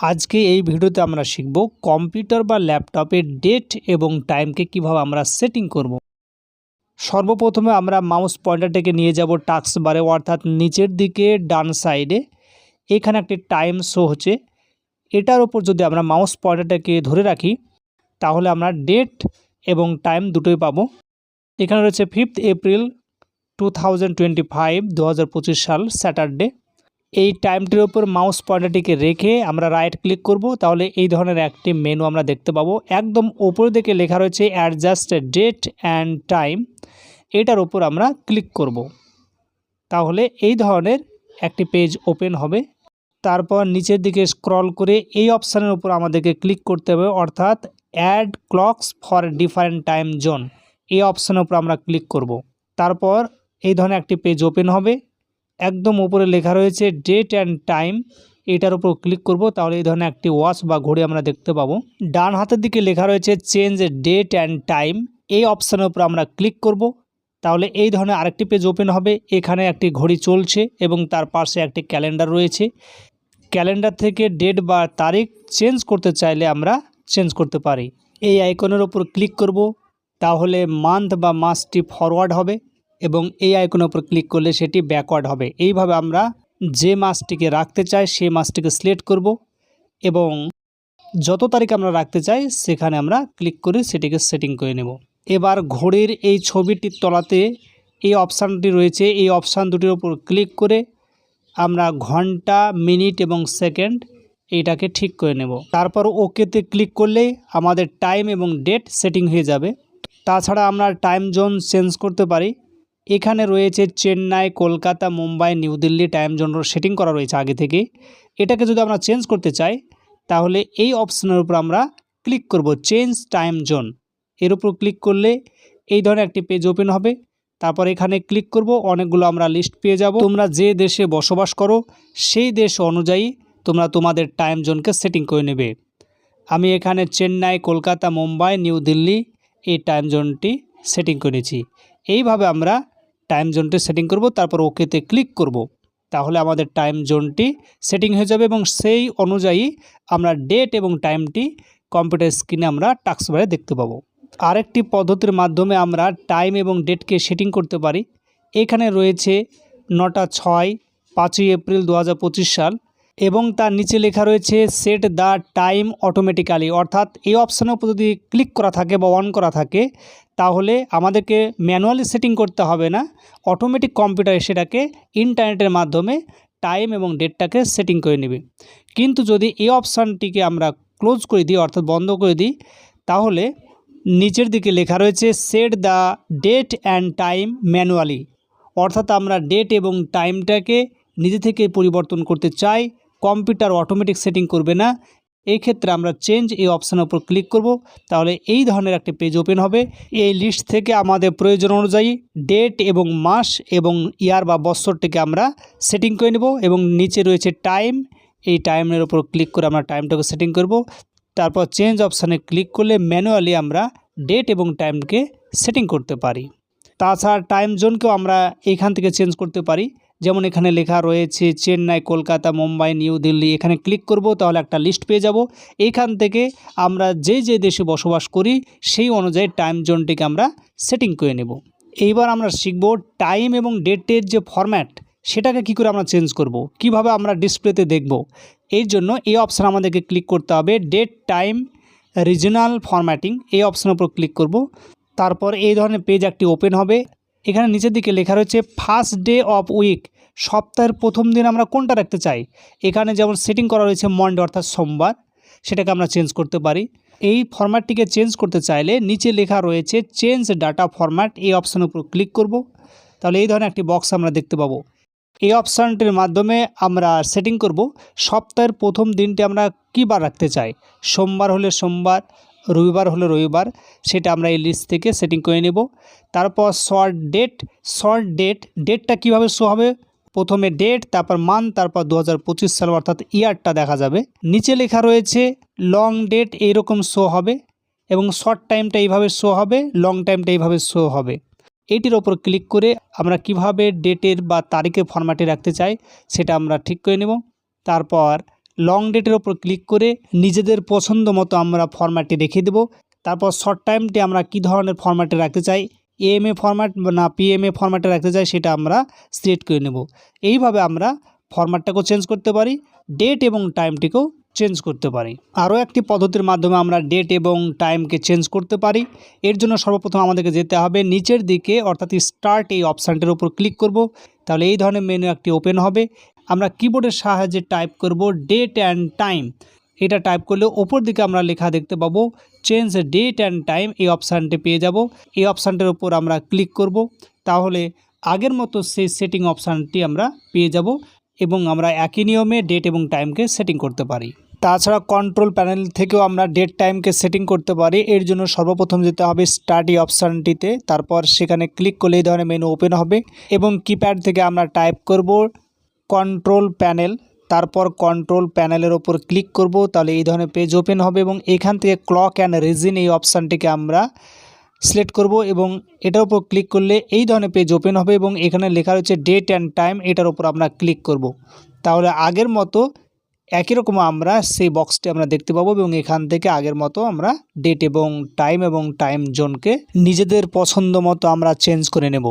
আজকে এই ভিডিওতে আমরা শিখব কম্পিউটার বা ল্যাপটপের ডেট এবং টাইমকে কীভাবে আমরা সেটিং করব। সর্বপ্রথমে আমরা মাউস পয়েন্টারটাকে নিয়ে যাব টাস্ক বারে, অর্থাৎ নিচের দিকে ডান সাইডে। এখানে একটি টাইম শো হচ্ছে। এটার উপর যদি আমরা মাউস পয়েন্টারটাকে ধরে রাখি, তাহলে আমরা ডেট এবং টাইম দুটোই পাবো। এখানে রয়েছে fifth April two thousand twenty five, দু হাজার পঁচিশ সাল স্যাটারডে। এই টাইমটির ওপর মাউস পয়েন্টারটিকে রেখে আমরা রাইট ক্লিক করব। তাহলে এই ধরনের একটি মেনু আমরা দেখতে পাবো। একদম ওপরের দিকে লেখা রয়েছে অ্যাডজাস্ট ডেট অ্যান্ড টাইম এটার ওপর আমরা ক্লিক করব। তাহলে এই ধরনের একটি পেজ ওপেন হবে। তারপর নিচের দিকে স্ক্রল করে এই অপশানের উপর আমাদেরকে ক্লিক করতে হবে, অর্থাৎ add clocks for different time zone এই অপশানের উপর আমরা ক্লিক করব। তারপর এই ধরনের একটি পেজ ওপেন হবে। একদম উপরে লেখা রয়েছে ডেট অ্যান্ড টাইম এটার উপর ক্লিক করব, তাহলে এই ধরনের একটি ওয়াচ বা ঘড়ি আমরা দেখতে পাবো। ডান হাতের দিকে লেখা রয়েছে চেঞ্জ ডেট অ্যান্ড টাইম এই অপশানের উপর আমরা ক্লিক করব। তাহলে এই ধরনের আরেকটি পেজ ওপেন হবে। এখানে একটি ঘড়ি চলছে এবং তার পাশে একটি ক্যালেন্ডার রয়েছে। ক্যালেন্ডার থেকে ডেট বা তারিখ চেঞ্জ করতে চাইলে আমরা চেঞ্জ করতে পারি। এই আইকনের ওপর ক্লিক করব। তাহলে মান্থ বা মাসটি ফরওয়ার্ড হবে। এবং এই আইকনের উপর ক্লিক করলে সেটি ব্যাকওয়ার্ড হবে। এইভাবে আমরা যে মাসটিকে রাখতে চাই সেই মাসটিকে সিলেক্ট করব এবং যত তারিখ আমরা রাখতে চাই, সেখানে আমরা ক্লিক করে সেটিকে সেটিং করে নেব। এবার ঘড়ির এই ছবিটির তলাতে এই অপশানটি রয়েছে। এই অপশান দুটির উপর ক্লিক করে আমরা ঘণ্টা, মিনিট এবং সেকেন্ড এইটাকে ঠিক করে নেব। তারপর ওকেতে ক্লিক করলে আমাদের টাইম এবং ডেট সেটিং হয়ে যাবে। তাছাড়া আমরা টাইম জোন চেঞ্জ করতে পারি। এখানে রয়েছে Chennai, Kolkata, Mumbai, New Delhi, time zone setting করা রয়েছে আগে থেকে। এটাকে যদি আমরা চেঞ্জ করতে চাই, তাহলে এই অপশানের উপর আমরা ক্লিক করব চেঞ্জ টাইম জোন। এর উপর ক্লিক করলে এই ধরনের একটি পেজ ওপেন হবে। তারপর এখানে ক্লিক করব, অনেকগুলো আমরা লিস্ট পেয়ে যাব। তোমরা যে দেশে বসবাস করো, সেই দেশ অনুযায়ী তোমরা তোমাদের টাইম জোনকে সেটিং করে নেবে। আমি এখানে চেন্নাই, কলকাতা, মুম্বাই, নিউ দিল্লি এই টাইম জোনটি সেটিং করেছি। এইভাবে আমরা টাইম জোনটি সেটিং করব, তারপর ওকেতে ক্লিক করব। তাহলে আমাদের টাইম জোনটি সেটিং হয়ে যাবে এবং সেই অনুযায়ী আমরা ডেট এবং টাইমটি কম্পিউটার স্ক্রিনে আমরা টাক্সবারে দেখতে পাবো। আরেকটি পদ্ধতির মাধ্যমে আমরা টাইম এবং ডেটকে সেটিং করতে পারি। এখানে রয়েছে নটা ছয়, পাঁচই এপ্রিল দু হাজার পঁচিশ সাল। এবং তার নিচে লেখা রয়েছে সেট দ্য টাইম অটোমেটিক্যালি অর্থাৎ এই অপশানের উপর যদি ক্লিক করা থাকে বা অন করা থাকে, তাহলে আমাদেরকে ম্যানুয়ালি সেটিং করতে হবে না। অটোমেটিক কম্পিউটার সেটাকে ইন্টারনেটের মাধ্যমে টাইম এবং ডেটটাকে সেটিং করে নেবে। কিন্তু যদি এই অপশানটিকে আমরা ক্লোজ করে দিই, অর্থাৎ বন্ধ করে দিই, তাহলে নিচের দিকে লেখা রয়েছে set the date and time manually অর্থাৎ আমরা ডেট এবং টাইমটাকে নিজে থেকে পরিবর্তন করতে চাই কম্পিউটার অটোমেটিক সেটিং করবে না। এই ক্ষেত্রে আমরা চেঞ্জ এই অপশানের উপর ক্লিক করব। তাহলে এই ধরনের একটি পেজ ওপেন হবে। এই লিস্ট থেকে আমাদের প্রয়োজন অনুযায়ী ডেট এবং মাস এবং ইয়ার বা বছরটিকে আমরা সেটিং করে নেব এবং নিচে রয়েছে টাইম। এই টাইমের উপর ক্লিক করে আমরা টাইমটাকে সেটিং করব। তারপর চেঞ্জ অপশানে ক্লিক করলে ম্যানুয়ালি আমরা ডেট এবং টাইমকে সেটিং করতে পারি। তাছাড়া টাইম জোনকেও আমরা এখান থেকে চেঞ্জ করতে পারি। যেমন এখানে লেখা রয়েছে, চেন্নাই, কলকাতা, মুম্বাই, নিউ দিল্লি, এখানে ক্লিক করব, তাহলে একটা লিস্ট পেয়ে যাব। এইখান থেকে আমরা যে যে দেশে বসবাস করি, সেই অনুযায়ী টাইম জোনটিকে আমরা সেটিং করে নেব। এইবার আমরা শিখব টাইম এবং ডেটের যে ফরম্যাট সেটাকে কি করে আমরা চেঞ্জ করব। কীভাবে আমরা ডিসপ্লেতে দেখব। এর জন্য এই অপশান আমাদেরকে ক্লিক করতে হবে ডেট টাইম রিজনাল ফরম্যাটিং এই অপশানের উপর ক্লিক করব। তারপর এই ধরনের পেজ একটি ওপেন হবে। এখানে নিচের দিকে লেখা রয়েছে ফার্স্ট ডে অফ উইক সপ্তাহের প্রথম দিন আমরা কোনটা রাখতে চাই? এখানে যেমন সেটিং করা রয়েছে মন্ডে অর্থাৎ সোমবার, সেটাকে আমরা চেঞ্জ করতে পারি। এই ফরম্যাটটিকে চেঞ্জ করতে চাইলে নিচে লেখা রয়েছে চেঞ্জ ডাটা ফরম্যাট এই অপশানের উপর ক্লিক করব। তাহলে এই ধরনের একটি বক্স আমরা দেখতে পাবো। এই অপশানটির মাধ্যমে আমরা সেটিং করব, সপ্তাহের প্রথম দিনটি আমরা কী বার রাখতে চাই? সোমবার হলে সোমবার রবিবার হলে রবিবার, সেটা আমরা এই লিস্ট থেকে সেটিং করে নেব। তারপর শর্ট ডেট শর্ট ডেট ডেটটা কীভাবে শো হবে? প্রথমে ডেট তারপর মান্থ তারপর দু হাজার পঁচিশ সাল, অর্থাৎ ইয়ারটা দেখা যাবে। নিচে লেখা রয়েছে লং ডেট এইরকম শো হবে এবং শর্ট টাইমটা এইভাবে শো হবে লং টাইমটা এইভাবে শো হবে। এটির ওপর ক্লিক করে আমরা কীভাবে ডেটের বা তারিখের ফরম্যাটে রাখতে চাই, সেটা আমরা ঠিক করে নেব। তারপর লং ডেটের ওপর ক্লিক করে নিজেদের পছন্দ মতো আমরা ফরম্যাটটি রেখে দেব। তারপর শর্ট টাইমটি আমরা কী ধরনের ফরম্যাটে রাখতে চাই? এএমএ ফরম্যাট না পিএমএ ফরম্যাটে রাখতে চাই সেটা আমরা সিলেক্ট করে নেব। এইভাবে আমরা ফরম্যাটটাকেও চেঞ্জ করতে পারি ডেট এবং টাইমটিকেও চেঞ্জ করতে পারি। আরও একটি পদ্ধতির মাধ্যমে আমরা ডেট এবং টাইমকে চেঞ্জ করতে পারি। এর জন্য সর্বপ্রথম আমাদেরকে যেতে হবে নিচের দিকে, অর্থাৎ স্টার্ট এই অপশানটির উপর ক্লিক করব। তাহলে এই ধরনের মেনু একটি ওপেন হবে। আমরা কিবোর্ডের সাহায্যে টাইপ করব ডেট অ্যান্ড টাইম এটা টাইপ করলে ওপর দিকে আমরা লেখা দেখতে পাবো চেঞ্জ ডেট অ্যান্ড টাইম এই অপশানটি পেয়ে যাব। এই অপশানটির ওপর আমরা ক্লিক করব, তাহলে আগের মতো সেই সেটিং অপশানটি আমরা পেয়ে যাব এবং আমরা একই নিয়মে ডেট এবং টাইমকে সেটিং করতে পারি। তাছাড়া কন্ট্রোল প্যানেল থেকেও আমরা ডেট টাইমকে সেটিং করতে পারি। এর জন্য সর্বপ্রথম যেতে হবে স্টাডি অপশানটিতে তারপর সেখানে ক্লিক করলে এই ধরনের মেনু ওপেন হবে এবং কিপ্যাড থেকে আমরা টাইপ করব কন্ট্রোল প্যানেল তারপর কন্ট্রোল প্যানেলের ওপর ক্লিক করব, তাহলে এই ধরনের পেজ ওপেন হবে এবং এখান থেকে ক্লক অ্যান্ড রিজিন এই অপশানটিকে আমরা সিলেক্ট করব এবং এটার উপর ক্লিক করলে এই ধরনের পেজ ওপেন হবে এবং এখানে লেখা রয়েছে ডেট অ্যান্ড টাইম এটার উপর আমরা ক্লিক করব। তাহলে আগের মতো একই রকম আমরা সেই বক্সটি আমরা দেখতে পাবো এবং এখান থেকে আগের মতো আমরা ডেট এবং টাইম এবং টাইম জোনকে নিজেদের পছন্দ মতো আমরা চেঞ্জ করে নেব।